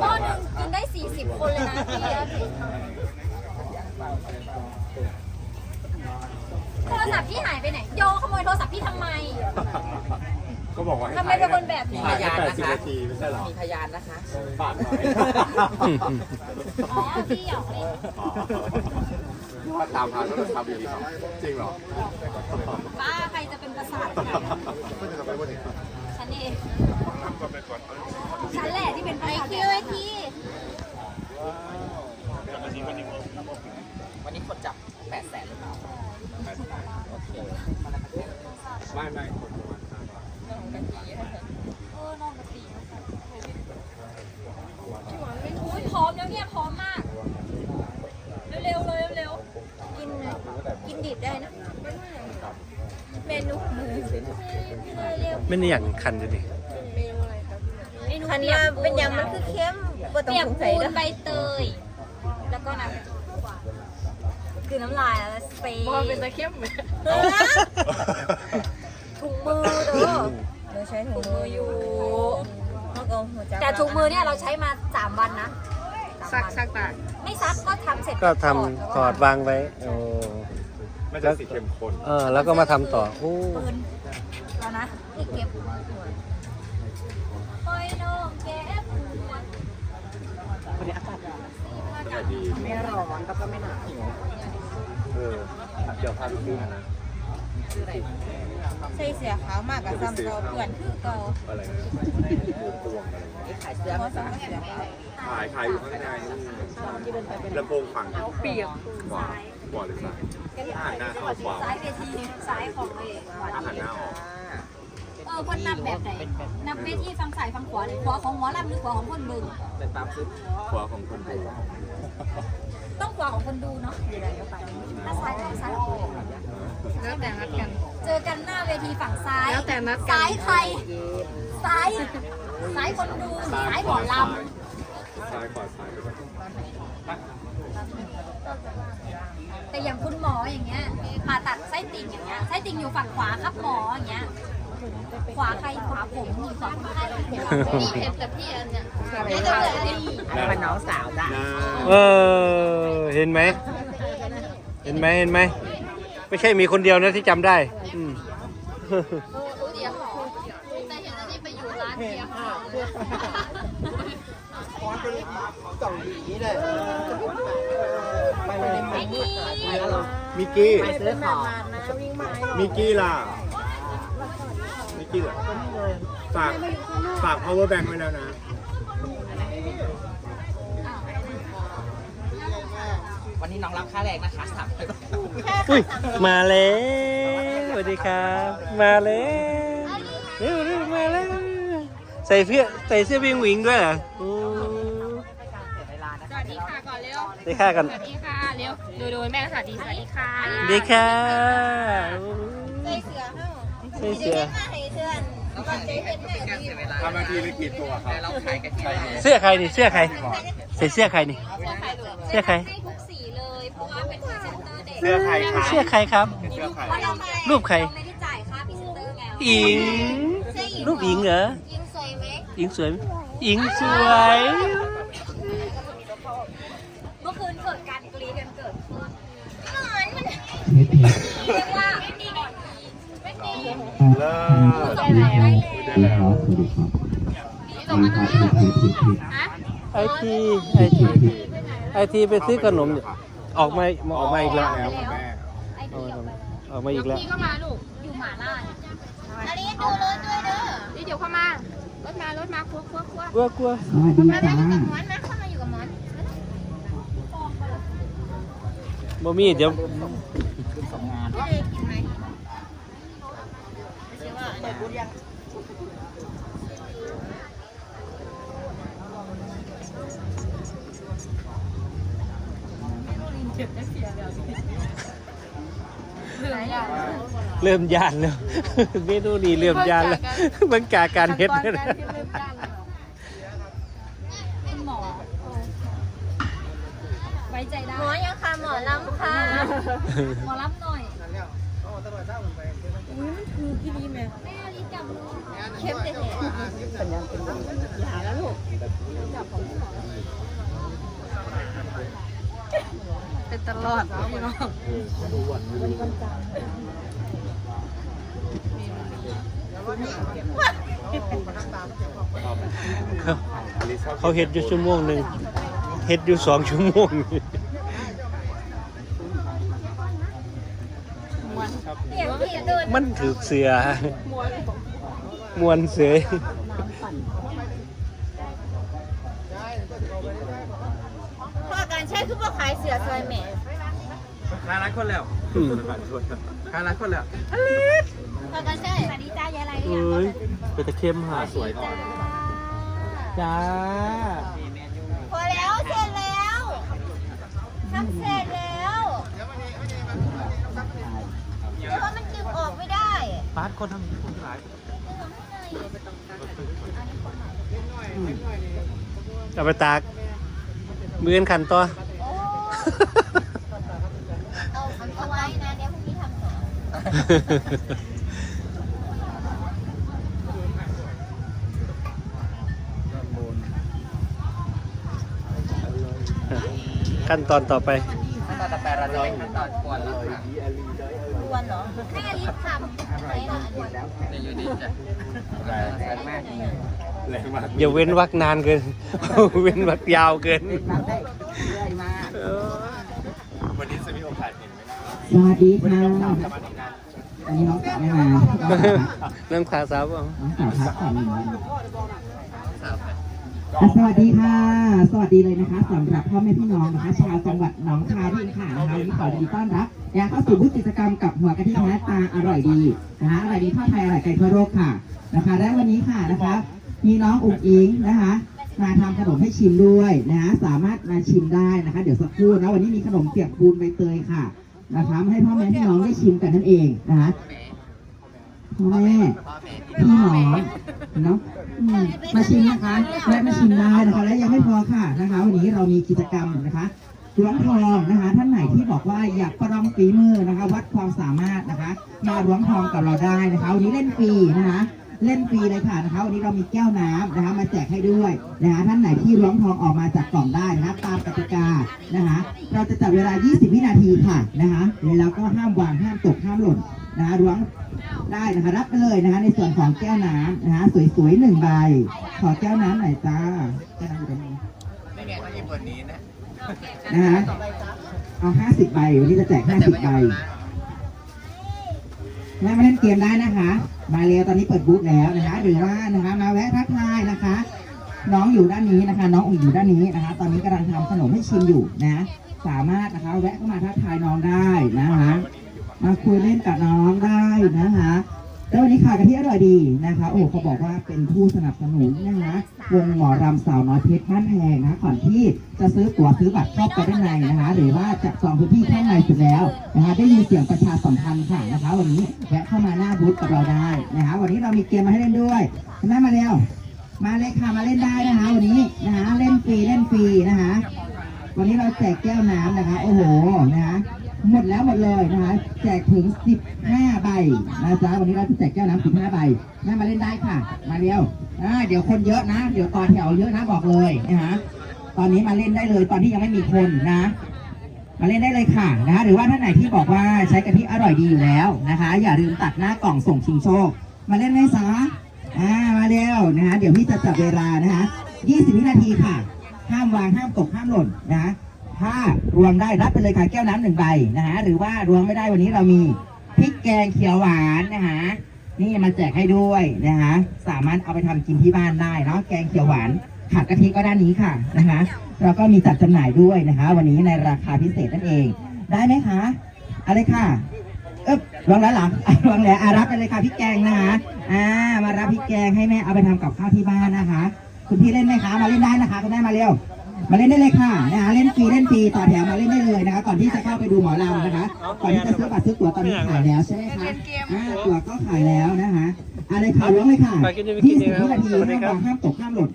หม้อหนึ่งกินได้ 40 คนเลยนะพี่โทรศัพท์พี่หายไปไหน โยขโมยโทรศัพท์พี่ทำไม ก็บอกว่าให้ทำไมเป็นคนแบบนี้ ถ่ายแค่แปดสิบนาทีไม่ใช่เหรอมีพยานนะคะฝากหน่อยอ๋อพี่หยอกเล่นถ้าตามหาต้องทำอยู่ดีครับจริงเหรอป้าใครจะเป็นประสาทขนาดนั้นไม่จะไปวันนี้ฉันเอง เป็นประสาทไอคิวไอทีวันนี้คนจับแปดแสนหรือเปล่าไม่ไม่เออนอนกับตีอุ้ยพร้อมแล้วเนี่ยพร้อมมาก เร็วๆเลยเร็วๆกินเลยกินดิบได้นะเมนูเร็วไม่นี่อย่างคันดูดิๆเม นูคันเปียมากเป็นยังมันคือเข้มบ่ต้องเปียกสงสัยปูนเด้อใบเตย แล้วก็น้ำคือน้ำลายแล้วสเปรย์บ่เป็นตะเข้มถุงมือเด้อเราใช้ถุงมืออยู่เขาก็หัวจักแต่ถุงมือเนี่ยเราใช้มาสามวันนะซักซักตาไม่ซักก็ทำเสร็จก็ทำถอดวางไว้โอ้ไม่ใช่สีเข้มข้นเออแล้วก็มาทำต่อโอ้ปืนแล้วนะที่เก็บปล่อยน้องแก้ปวด มันจะดี ไม่ร้อนแล้วก็ไม่หนาวเออเดี๋ยวพาไปซื้อนะใส่เสียขาวมากกับซ้ำเก่าเพื่อนคือเก่าอะไรนะตวงอะไรขายเสื้อมาราะซ้ำเสียขาวขายขายอยู่ข้างในลำโพงฝั่งเปียกขวาขวาหรือซ้ายหันหน้าเข้าขวาซ้ายเวทีซ้ายของเอกขวาหันหน้าออกเออคนนับแบบไหนนับเวทีฟังซ้ายฟังขวาเลยขวาของหมอลำหรือขวาของคนบึงเป็นตามซื้อขวาของคนดู ต้องขวาของคนดูเนาะถ้าซ้ายของซ้ายของคนดูแล้วแต่นัดกัน เจอกันหน้าเวทีฝั่งซ้าย แล้วแต่นัดกันซ้ายใคร ซ้าย ซ้ายคนดู ซ้ายหมอลซ้ายขวาซ้ายไปก่อนำแต่อย่างคุณหมออย่างเงี้ยผ่าตัดไส้ติ่งอย่างเงี้ย ไส้ติ่งอยู่ฝั่งขวาครับหมออย่างเงี้ย ขวาใครขวาผมนี่ขวาคนไข้พี่เห็นแต่พี่อันเนี้ยนี่จะเหลือดีอันนี้มันน้องสาวจ้ะเออเห็นไหมเห็นไหมเห็นไหมไม่ใช่มีคนเดียวนะที่จำได้อืมเดียวแต่เห็นอันนี้ไปอยู่ร้านเดียวไอ้นี่มิกกี้ไปซื้อของมิกกี้ล่ะมิกกี้ล่ะ ฝากฝาก power bank ไว้แล้วนะวันนี้น้องรับค่าแรงนะคะสามร้อยบาทอุ้ยมาแล้วสวัสดีครับ มาแล้วเร็วเร็วมาแล้ว ใส่เสื้อใส่เสื้อวิ่งวิงด้วยเหรอโอ้เวลานะสวัสดีค่ะก่อนเร็วได้ค่ากันสวัสดีค่ะเร็วดูดูแม่สวัสดีสวัสดีค่ะดีค่ะใส่เสือเฮาใส่เสื้อ ทำนาทีละกี่ตัวครับแต่เราขายกันที่ไหนเสื้อใครนี่เสื้อใครใส่เสื้อใครนี่ เสื้อใครให้ทุกสีเลยเพราะว่าเป็นพรีเซนเตอร์เด็กเสื้อใครครับเสื้อใครครับเสื้อใครเพราะเราไม่รูปใคร เราไม่ได้จ่ายค่าพรีเซนเตอร์ไงอิงรูปอิงเหรอ ยิงสวยไหมอิงสวยไหมอิงสวย เมื่อคืนเกิดการกรีดกันเกิดขึ้นเรียกว่าไม่มีไม่มี เลิศส่งมาได้ได้แล้วแล้วส่งมาตรงนี้ฮะไอทีไอทีไอทีไปซื้อขนมออกมาออกมาอีกแล้วออกมาอีกแล้วพี่ก็มาลูกอยู่หมาล่าเนี่ยอันนี้ดูรถด้วยเด้อนี่เดี๋ยวเข้ามารถมารถมาควักควักควักกลัวกลัวมาได้อยู่กับหมอนมาเข้ามาอยู่กับหมอนบ่มีเดี๋ยว ไม่ได้กินไหมเริ่มยานแล้วเมนูนี้เริ่มยานแล้วมันกาการเฮ็ดแล้วนะคุณหมอไว้ใจได้หมอยังค่ะหมอล้ำค่ะหมอรับหน่ อยอุ้ยมันคือพี่ดีแม่แม่รีบกลับเลยเข้มแต่แหนสัญญาณเป็นยาแล้วลูกเป็นตลอดพี่น้องเขาเขาเฮ็ดอยู่ชั่วโมงหนึ่งเฮ็ดอยู่สองชั่วโมงเนี่ มันถือเสือมวนเสือพ่อการใช้คือพ่อขายเสือซอยแหม่คารักคนแล้วอืมคารักคนแล้วพอกันใช่สวัสดีจ้ายายอะไรหรือยังเอ้ยเป็นตะเข้มหาสวยจ้า จ้า พอแล้วเสร็จแล้วทำเสร็จแล้วแต่ว่ามันดึงออกไม่ได้ ปาด คนทำคนหลายเอาไปตากมือกันขันต่อโอ้เอาเอาไว้นะเดี๋ยวพรุ่งนี้ทำต่อขั้นตอนต่อไปขั้นตอนต่อไปเราจะไปขั้นตอนกวนแล้วค่ะ รวนเหรอแม่ลิฟต์ทำไหนล่ะอันนี้ในยูนิตจ้ะแรงมากแรงมากอย่าเว้นวักนานเกิน เว้นวักยาวเกินรับได้เรื่อยมากวันนี้จะมีโอกาสเห็นไหมนะสวัสดีค่ะจะมาในงานอันนี้น้องสาวไม่มาเริ่มขาสาวบ้างน้องสาวพักผ่อนอยู่วันสาวค่ะ อะสวัสดีค่ะ สวัสดีเลยนะคะสำหรับพ่อแม่พี่น้องนะคะชาวจังหวัดหนองคายที่ค่ะนะคะวันนี้ขอยินดีต้อนรับนะคะเข้าสู่บูธกิจกรรมกับหัวกะทิแท้ตาอร่อยดีนะคะอร่อยดีทั่วไทยอร่อยไกลทั่วโลกค่ะนะคะและวันนี้ค่ะนะคะ มีน้องอุ๋งอิงนะคะ มาทำขนมให้ชิมด้วยนะคะสามารถมาชิมได้นะคะ เดี๋ยวสักครู่นะวันนี้มีขนมเปียกปูนใบเตยค่ะนะคะมาให้พ่อแม่พี่น้องได้ชิมกันนั่นเองนะคะพ่อแม่พี่น้องเนาะ อืมมาชิมนะคะแวะมาชิมได้นะคะและยังไม่พอค่ะนะคะ วันนี้เรามีกิจกรรมนะคะล้วงทองนะคะ ท่านไหนที่บอกว่าอยากประลองฝีมือนะคะ วัดความสามารถนะคะ มาล้วงทองกับเราได้นะคะวันนี้เล่นฟรีนะคะ เล่นฟรีเลยค่ะนะคะวันนี้เรามีแก้วน้ำนะคะมาแจกให้ด้วยนะคะท่านไหนที่ล้วงทองออกมาจากกล่องได้นะคะตามกติกานะคะเราจะจับเวลา 20 วินาทีค่ะนะคะแล้วก็ห้ามวางห้ามตกห้ามหล่นนะคะล้วงได้นะคะรับไปเลยนะคะในส่วนของแก้วน้ำนะคะสวยๆหนึ่งใบ ขอแก้วน้ำหน่อยจ้าแก้วน้ำอยู่ตรงนี้ไม่ไงต้องยิบตัวนี้นะนะคะเอาห้าสิบใบวันนี้จะแจกห้าสิบใบ แม่มาเล่นเกมได้นะคะ มาเรียวตอนนี้เปิดบูธแล้วนะคะ หรือว่านะคะมาแวะทักทายนะคะ น้องอยู่ด้านนี้นะคะ น้องอุ่นอยู่ด้านนี้นะคะ ตอนนี้กำลังทำขนมให้ชิมอยู่นะ สามารถนะคะแวะเข้ามาทักทายน้องได้นะคะ มาคุยเล่นกับน้องได้นะคะ แล้ววันนี้ขายกะทิอร่อยดีนะคะ โอ้เขาบอกว่าเป็นผู้สนับสนุนนะคะวงหมอรำสาวน้อยเพชรบ้านแพงนะก่อนที่จะซื้อตั๋วซื้อบัตรเข้าไปด้านในนะคะ หรือว่าจับจองพื้นที่ข้างในเสร็จแล้วนะคะได้ยินเสียงประชาสัมพันธ์ค่ะนะคะ วันนี้แวะเข้ามาหน้าบูธกับเราได้นะคะ วันนี้เรามีเกมมาให้เล่นด้วยคุณแม่มาเร็วมาเลยค่ะมาเล่นได้นะคะ วันนี้นะคะเล่นฟรีเล่นฟรีนะคะ วันนี้เราแจกแก้วน้ำนะคะ โอ้โหนะคะ หมดแล้วหมดเลยนะคะ แจกถึง 15 ใบนะจ๊ะวันนี้เราจะแจกแก้วน้ำ15 ใบแม่มาเล่นได้ค่ะ มาเร็วอ่าเดี๋ยวคนเยอะนะ เดี๋ยวต่อแถวเยอะนะบอกเลยนะคะตอนนี้มาเล่นได้เลย ตอนที่ยังไม่มีคนนะ มาเล่นได้เลยค่ะนะคะหรือว่าท่านไหนที่บอกว่าใช้กะทิอร่อยดีอยู่แล้วนะคะ อย่าลืมตัดหน้ากล่องส่งชิงโชค มาเล่นไหมซะอ่ามาเร็วนะคะเดี๋ยวพี่จะจับเวลานะคะ20 วินาทีค่ะ ห้ามวางห้ามตกห้ามหล่นนะ ถ้ารวมได้รับไปเลยค่ะแก้วน้ำหนึ่งใบนะฮะหรือว่ารวมไม่ได้วันนี้เรามีพริกแกงเขียวหวานนะคะนี่มาแจกให้ด้วยนะคะสามารถเอาไปทำกินที่บ้านได้เนาะแกงเขียวหวานผัดกะทิก็ด้านนี้ค่ะนะคะเราก็มีจัดจำหน่ายด้วยนะคะ วันนี้ในราคาพิเศษนั่นเอง ได้ไหมคะอะไรค่ะเอ๊บลองแล้วหรออะลองแล้วอะรับไปเลยค่ะพริกแกงนะคะอ่ามารับพริกแกงให้แม่เอาไปทำกับข้าวที่บ้านนะคะ คุณพี่เล่นไหมคะมาเล่นได้นะคะคุณแม่มาเร็ว มาเล่นได้เลยค่ะนะคะเล่นฟรีเล่นฟรีต่อแถวมาเล่นได้เลยนะคะ ก่อนที่จะเข้าไปดูหมอลำนะคะ ก่อนที่จะซื้อบัตรซื้อตั๋วตอนนี้ขายแล้วใช่ไหมคะอ่าตั๋วก็ขายแล้วนะคะอะไรค่ะร้องเลยค่ะไปกินจะไปกิที่นสิเอบงครับนาทีสวัสดีห้ามครับวางห้ามตกห้ามหล่น